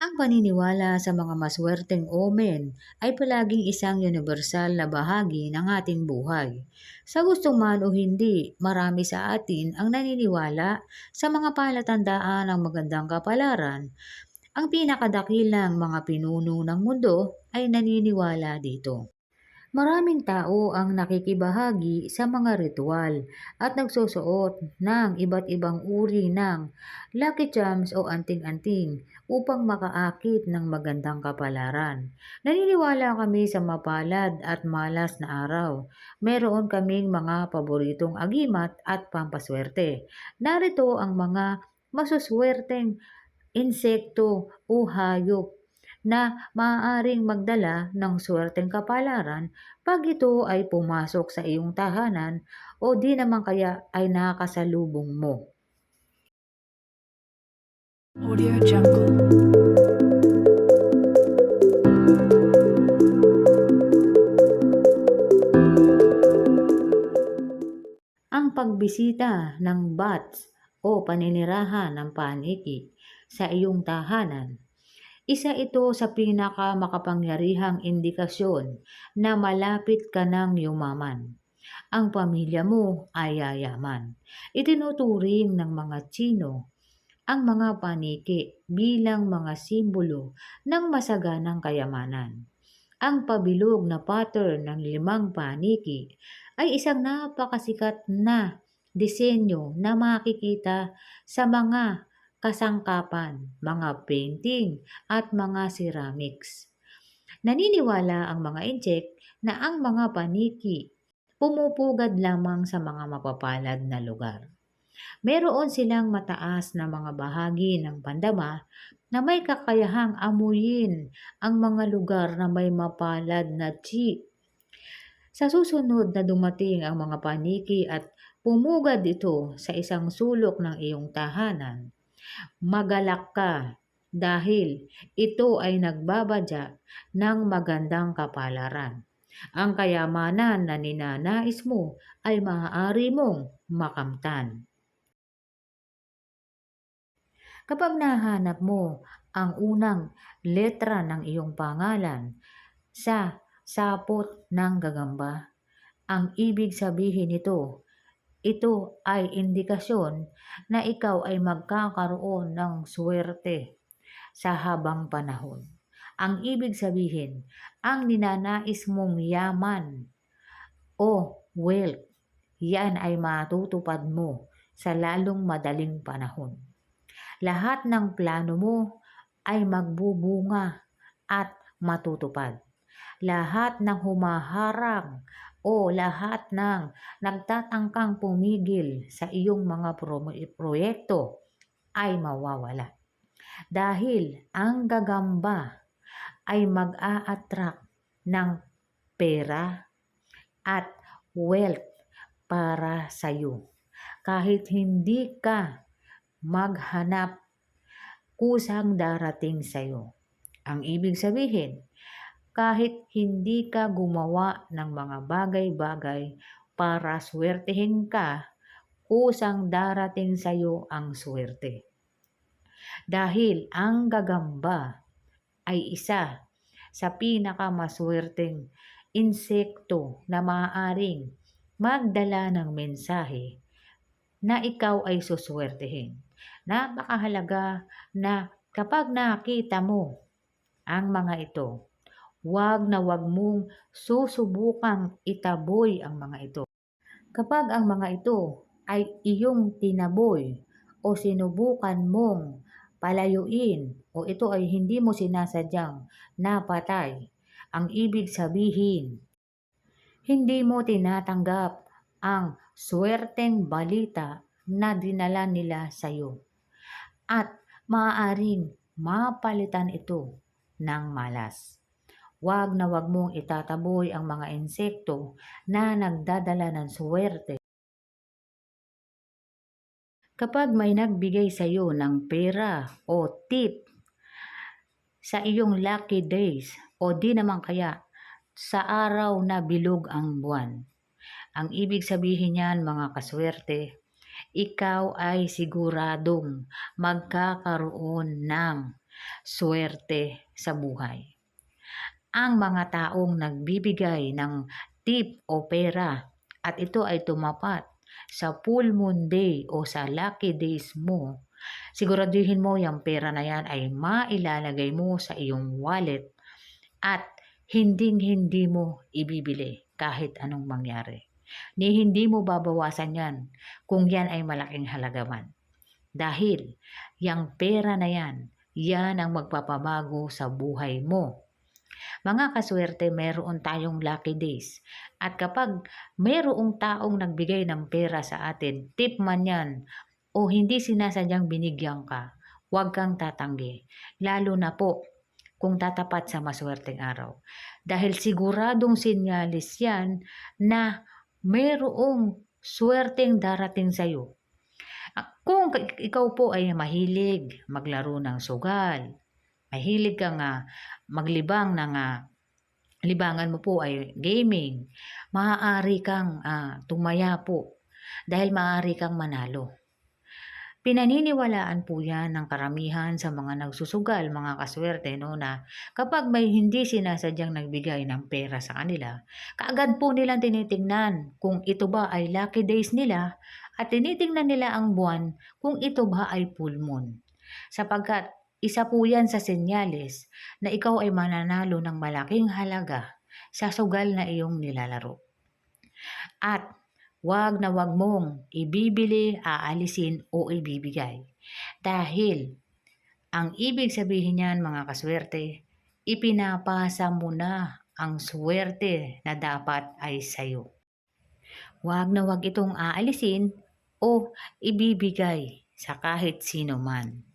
Ang paniniwala sa mga maswerteng omen ay palaging isang universal na bahagi ng ating buhay. Sa gusto man o hindi, marami sa atin ang naniniwala sa mga palatandaan ng magandang kapalaran. Ang pinakadakilang mga pinuno ng mundo ay naniniwala dito. Maraming tao ang nakikibahagi sa mga ritual at nagsusuot ng iba't ibang uri ng lucky charms o anting-anting upang makaakit ng magandang kapalaran. Naniniwala kami sa mapalad at malas na araw. Meron kaming mga paboritong agimat at pampaswerte. Narito ang mga masuswerteng insekto o hayop na maaaring magdala ng swerteng kapalaran pag ito ay pumasok sa iyong tahanan o di naman kaya ay nakasalubong mo. Audio Jungle. Ang pagbisita ng bats o paninirahan ng paniki sa iyong tahanan isa ito sa pinaka makapangyarihang indikasyon na malapit ka ng yumaman. Ang pamilya mo ay yayaman. Itinuturing ng mga Tsino ang mga paniki bilang mga simbolo ng masaganang kayamanan. Ang pabilog na pattern ng limang paniki ay isang napakasikat na disenyo na makikita sa mga kasangkapan, mga painting at mga ceramics. Naniniwala ang mga incheck na ang mga paniki pumupugad lamang sa mga mapapalad na lugar. Meron silang mataas na mga bahagi ng pandama na may kakayahang amuyin ang mga lugar na may mapalad na chi. Sa susunod na dumating ang mga paniki at pumugad ito sa isang sulok ng iyong tahanan, magalak ka dahil ito ay nagbabadya ng magandang kapalaran. Ang kayamanan na ninanais mo ay maaari mong makamtan. Kapag nahanap mo ang unang letra ng iyong pangalan sa sapot ng gagamba, ang ibig sabihin nito, ito ay indikasyon na ikaw ay magkakaroon ng swerte sa habang panahon. Ang ibig sabihin, ang ninanais mong yaman o wealth, yan ay matutupad mo sa lalong madaling panahon. Lahat ng plano mo ay magbubunga at matutupad. Lahat ng humaharang o lahat ng nagtatangkang pumigil sa iyong mga pro- proyekto ay mawawala. Dahil ang gagamba ay mag-a-attract ng pera at wealth para sa iyo. Kahit hindi ka maghanap kusang darating sa iyo. Ang ibig sabihin, kahit hindi ka gumawa ng mga bagay-bagay para swertehin ka, kusang darating sa iyo ang swerte. Dahil ang gagamba ay isa sa pinakamaswerteng insekto na maaaring magdala ng mensahe na ikaw ay suswertehin. Napakahalaga na kapag nakita mo ang mga ito, wag na wag mong susubukang itaboy ang mga ito. Kapag ang mga ito ay iyong tinaboy o sinubukan mong palayuin o ito ay hindi mo sinasadyang napatay, ang ibig sabihin, hindi mo tinatanggap ang swerteng balita na dinala nila sa iyo at maaaring mapalitan ito ng malas. Huwag na huwag mong itataboy ang mga insekto na nagdadala ng swerte. Kapag may nagbigay sa iyo ng pera o tip sa iyong lucky days o di naman kaya sa araw na bilog ang buwan. Ang ibig sabihin niyan mga kaswerte, ikaw ay siguradong magkakaroon ng swerte sa buhay. Ang mga taong nagbibigay ng tip o pera at ito ay tumapat sa full moon day o sa lucky days mo, siguraduhin mo yung pera na yan ay mailalagay mo sa iyong wallet at hinding-hindi mo ibibili kahit anong mangyari. Ni hindi mo babawasan yan kung yan ay malaking halaga man. Dahil yung pera na yan, yan ang magpapabago sa buhay mo. Mga kaswerte, meron tayong lucky days. At kapag mayroong taong nagbigay ng pera sa atin, tip man yan, o hindi sinasadyang binigyan ka, huwag kang tatanggi. Lalo na po kung tatapat sa maswerteng araw. Dahil siguradong sinyalis yan na mayroong swerteng darating sa'yo. Ah, Kung ikaw po ay mahilig maglaro ng sugal, mahilig ka nga maglibang ng ah, libangan mo po ay gaming, maaari kang ah, tumaya po dahil maaari kang manalo. Pinaniniwalaan po yan ng karamihan sa mga nagsusugal, mga kaswerte, no, na kapag may hindi sinasadyang nagbigay ng pera sa kanila, kaagad po nilang tinitingnan kung ito ba ay lucky days nila at tinitingnan nila ang buwan kung ito ba ay full moon. Sapagkat isa po yan sa senyales na ikaw ay mananalo ng malaking halaga sa sugal na iyong nilalaro. At wag na wag mong ibibili, aalisin o ibibigay. Dahil ang ibig sabihin niyan mga kaswerte, ipinapasa mo na ang swerte na dapat ay sayo. Wag na wag itong aalisin o ibibigay sa kahit sino man.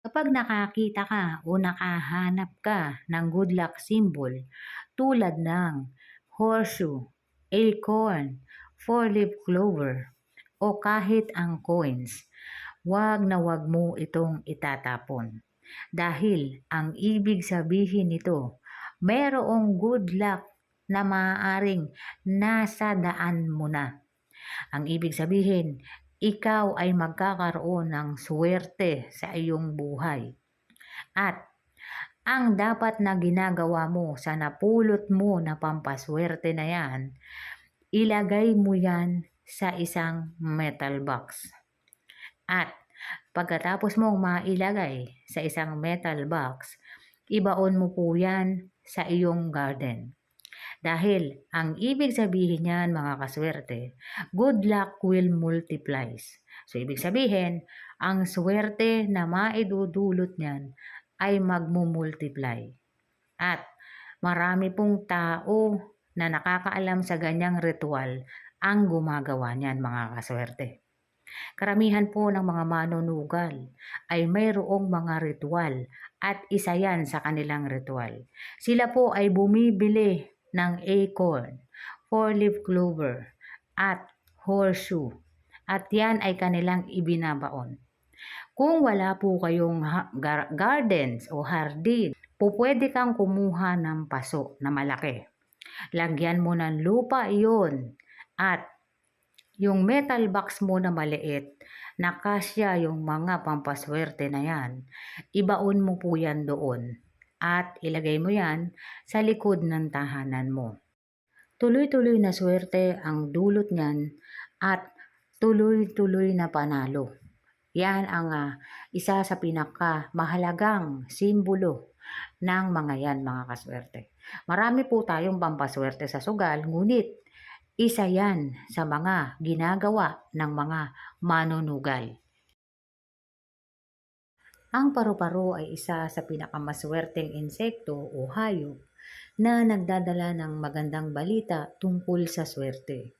Kapag nakakita ka o nakahanap ka ng good luck symbol tulad ng horseshoe, acorn, four-leaf clover, o kahit ang coins, wag na wag mo itong itatapon. Dahil ang ibig sabihin nito, mayroong good luck na maaaring nasa daan mo na. Ang ibig sabihin, ikaw ay magkakaroon ng swerte sa iyong buhay. At ang dapat na ginagawa mo sa napulot mo na pampaswerte na yan, ilagay mo yan sa isang metal box. At pagkatapos mong mailagay sa isang metal box, ibaon mo po yan sa iyong garden. Dahil ang ibig sabihin niyan mga kaswerte, good luck will multiplies. So ibig sabihin, ang swerte na maidudulot niyan ay magmumultiply. At marami pong tao na nakakaalam sa ganyang ritual ang gumagawa niyan mga kaswerte. Karamihan po ng mga manunugal ay mayroong mga ritual at isa yan sa kanilang ritual. Sila po ay bumibili ng acorn, four-leaf clover, at horseshoe. At yan ay kanilang ibinabaon. Kung wala po kayong gardens o hardin, po pwede kang kumuha ng paso na malaki. Lagyan mo ng lupa iyon at yung metal box mo na maliit, nakasya yung mga pampaswerte na yan, ibaon mo po yan doon at ilagay mo yan sa likod ng tahanan mo. Tuloy-tuloy na swerte ang dulot niyan at tuloy-tuloy na panalo. Yan ang ah, isa sa pinaka mahalagang simbolo ng mga yan mga kaswerte. Marami po tayong pampaswerte sa sugal, ngunit isa yan sa mga ginagawa ng mga manunugal. Ang paru-paro ay isa sa pinakamaswerteng insekto o hayop na nagdadala ng magandang balita tungkol sa swerte.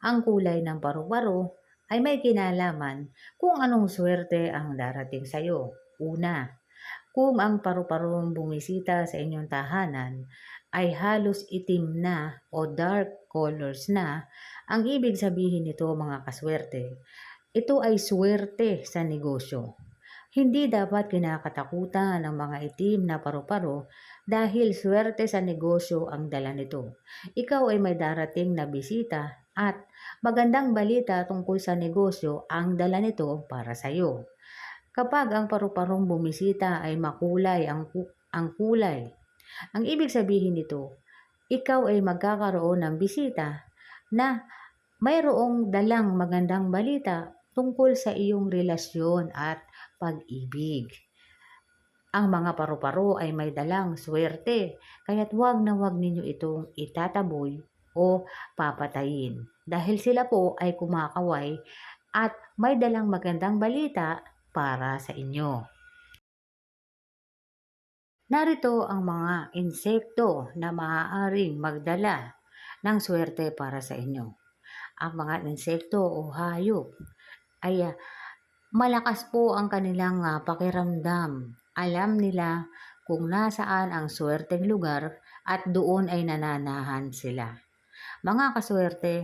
Ang kulay ng paru-paro ay may kinalaman kung anong swerte ang darating sa iyo. Una, kung ang paru-parong bumisita sa inyong tahanan ay halos itim na o dark colors na, ang ibig sabihin nito mga kaswerte, ito ay swerte sa negosyo. Hindi dapat kinakatakutan ng mga itim na paru-paro dahil swerte sa negosyo ang dala nito. Ikaw ay may darating na bisita at magandang balita tungkol sa negosyo ang dala nito para sa iyo. Kapag ang paru-parong bumisita ay makulay ang, ang kulay, ang ibig sabihin nito, ikaw ay magkakaroon ng bisita na mayroong dalang magandang balita tungkol sa iyong relasyon at pag-ibig. Ang mga paru-paro ay may dalang swerte, kaya't huwag na huwag ninyo itong itataboy o papatayin. Dahil sila po ay kumakaway at may dalang magandang balita para sa inyo. Narito ang mga insekto na maaaring magdala ng swerte para sa inyo. Ang mga insekto o hayop ay ah, malakas po ang kanilang ah, pakiramdam. Alam nila kung nasaan ang swerteng lugar at doon ay nananahan sila. Mga kaswerte,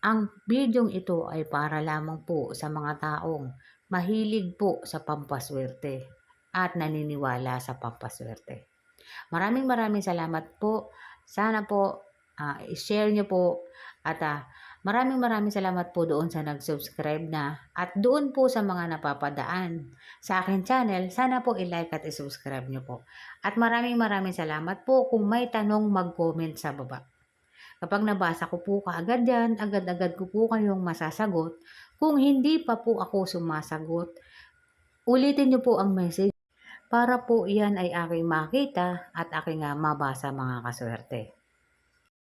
ang bidyong ito ay para lamang po sa mga taong mahilig po sa pampaswerte at naniniwala sa pampaswerte. Maraming maraming salamat po. Sana po ah, i-share nyo po at ah, maraming maraming salamat po doon sa nag-subscribe na at doon po sa mga napapadaan sa akin channel. Sana po i-like at i-subscribe nyo po. At maraming maraming salamat po kung may tanong mag-comment sa baba. Kapag nabasa ko po kaagad yan, agad-agad ko po kayong masasagot. Kung hindi pa po ako sumasagot, ulitin niyo po ang message para po yan ay aking makita at aking mabasa mga kaswerte.